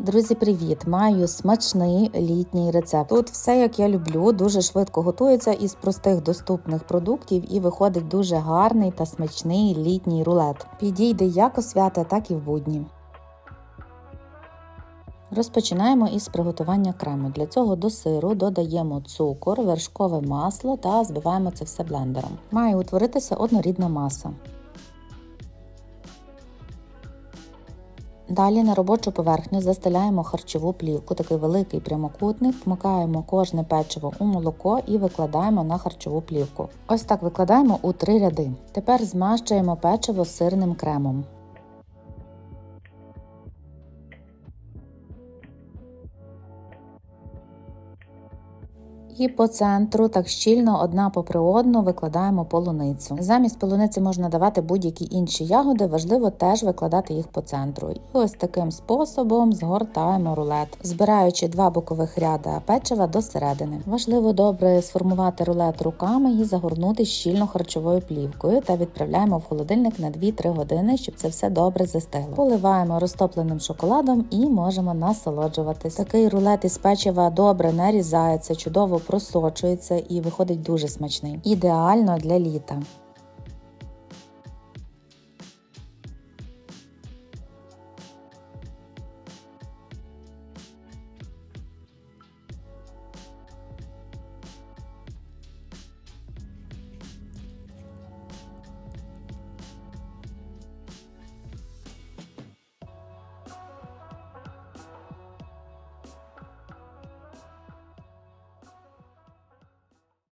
Друзі, привіт! Маю смачний літній рецепт. Тут все як я люблю, дуже швидко готується із простих доступних продуктів і виходить дуже гарний та смачний літній рулет. Підійде як у свята, так і в будні. Розпочинаємо із приготування крему. Для цього до сиру додаємо цукор, вершкове масло та збиваємо це все блендером. Має утворитися однорідна маса. Далі на робочу поверхню застеляємо харчову плівку, такий великий прямокутник, вмикаємо кожне печиво у молоко і викладаємо на харчову плівку. Ось так викладаємо у три ряди. Тепер змащуємо печиво сирним кремом. І по центру так щільно одна попри одну викладаємо полуницю. Замість полуниці можна давати будь-які інші ягоди, важливо теж викладати їх по центру. І ось таким способом згортаємо рулет, збираючи два бокових ряда печива до середини. Важливо добре сформувати рулет руками і загорнути щільно харчовою плівкою та відправляємо в холодильник на 2-3 години, щоб це все добре застигло. Поливаємо розтопленим шоколадом і можемо насолоджуватись. Такий рулет із печива добре нарізається, чудово просочується і виходить дуже смачний. Ідеально для літа.